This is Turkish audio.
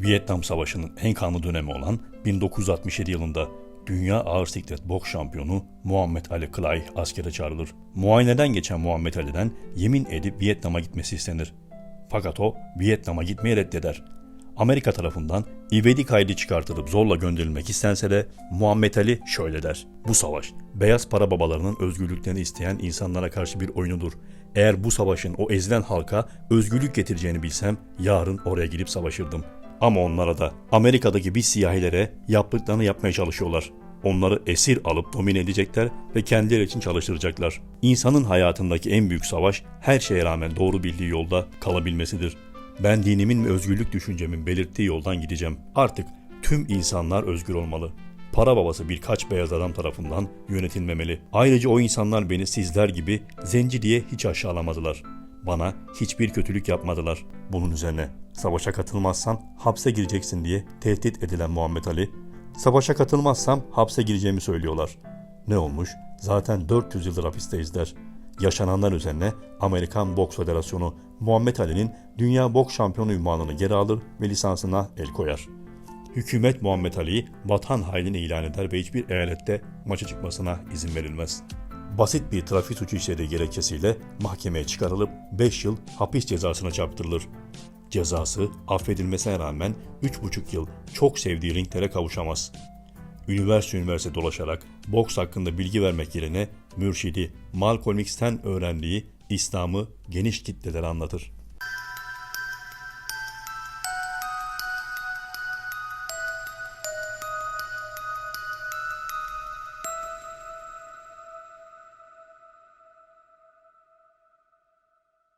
Vietnam Savaşı'nın en kanlı dönemi olan 1967 yılında Dünya Ağır Siklet Boks Şampiyonu Muhammed Ali Clay askere çağrılır. Muayeneden geçen Muhammed Ali'den yemin edip Vietnam'a gitmesi istenir. Fakat o Vietnam'a gitmeyi reddeder. Amerika tarafından ivedi kaydı çıkartılıp zorla gönderilmek istense de Muhammed Ali şöyle der. Bu savaş, beyaz para babalarının özgürlüklerini isteyen insanlara karşı bir oyunudur. Eğer bu savaşın o ezilen halka özgürlük getireceğini bilsem yarın oraya gidip savaşırdım. Ama onlara da Amerika'daki bir siyahilere yaptıklarını yapmaya çalışıyorlar. Onları esir alıp domine edecekler ve kendileri için çalıştıracaklar. İnsanın hayatındaki en büyük savaş her şeye rağmen doğru bildiği yolda kalabilmesidir. Ben dinimin ve özgürlük düşüncemin belirttiği yoldan gideceğim. Artık tüm insanlar özgür olmalı. Para babası birkaç beyaz adam tarafından yönetilmemeli. Ayrıca o insanlar beni sizler gibi zenci diye hiç aşağılamadılar. Bana hiçbir kötülük yapmadılar. Bunun üzerine savaşa katılmazsan hapse gireceksin diye tehdit edilen Muhammed Ali, savaşa katılmazsam hapse gireceğimi söylüyorlar. Ne olmuş? Zaten 400 yıldır hapisteyiz der. Yaşananlar üzerine Amerikan Boks Federasyonu Muhammed Ali'nin Dünya Boks Şampiyonu ünvanını geri alır ve lisansına el koyar. Hükümet Muhammed Ali'yi vatan haini ilan eder ve hiçbir eyalette maça çıkmasına izin verilmez. Basit bir trafik suçu işlediği gerekçesiyle mahkemeye çıkarılıp 5 yıl hapis cezasına çarptırılır. Cezası affedilmesine rağmen 3,5 yıl çok sevdiği ringlere kavuşamaz. Üniversite üniversite dolaşarak boks hakkında bilgi vermek yerine mürşidi Malcolm X'ten öğrendiği İslam'ı geniş kitlelere anlatır.